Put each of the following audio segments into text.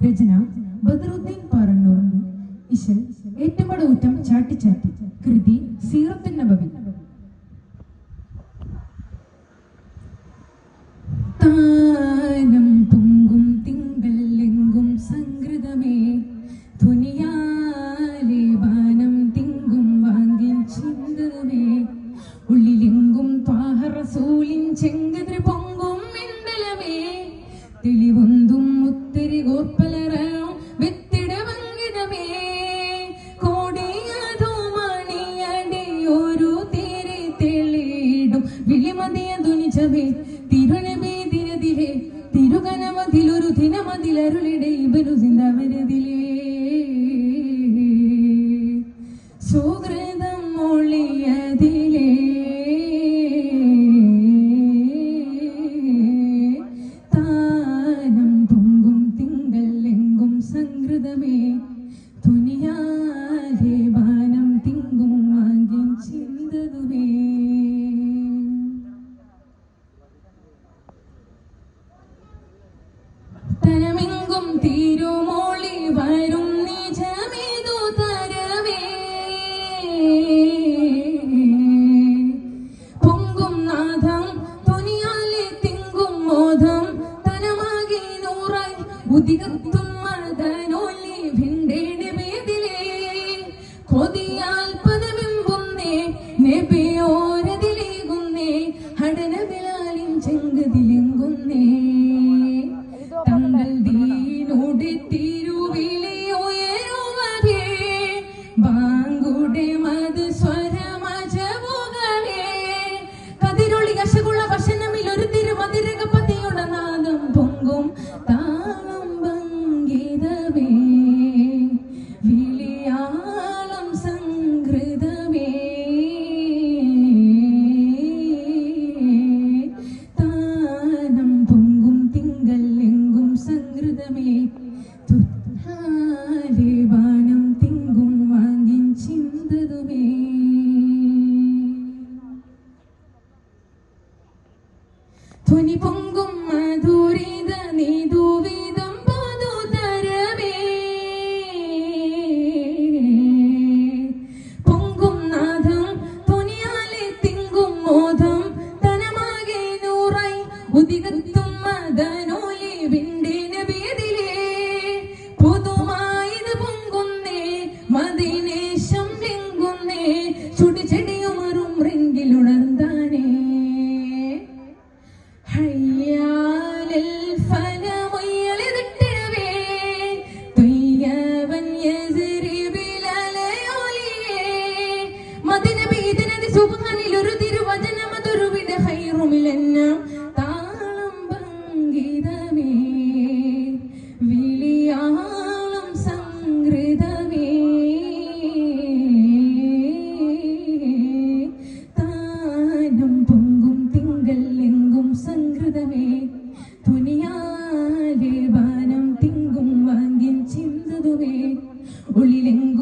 രചന ബദറുദ്ദീൻ പറഞ്ഞു ഇശൽ ഏറ്റുമടൂറ്റം ചാട്ടിച്ചാട്ടി കൃതി സീറത്തുൻ നബവി. താനം പൊങ്കും തിങ്കൾ സംഗൃതമേ വാങ്ങിൻ ഉള്ളിലെങ്കും ത്വാഹറസൂലിൻ റസൂലിൻ പൊങ്കും തുനിച്ചവേ തിരുനബേ ദിനതിലെ തിരുകനമതിലൊരു ദിനമതിലരുളിടെ ഇവരു ചിന്തവരതിലേ സുഹൃതം ഉദികത്തും കൊതിയാൽ പദമെമ്പുന്നേ ഹടന ബിലാലിൻ ചെങ്കതിലെങ്കുന്നേ. തങ്ങൾ ദീനോടെ ധ്വനി പൊങ്കും മധുരിത നീതുവിധം പതുതരവേ പൊങ്കും നാദം ധ്വനിയാലെ തിങ്കും മോദം തനമാകെ നൂറായി ഉദികത്തും മദനോലി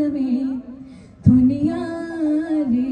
மனமே துணியாறு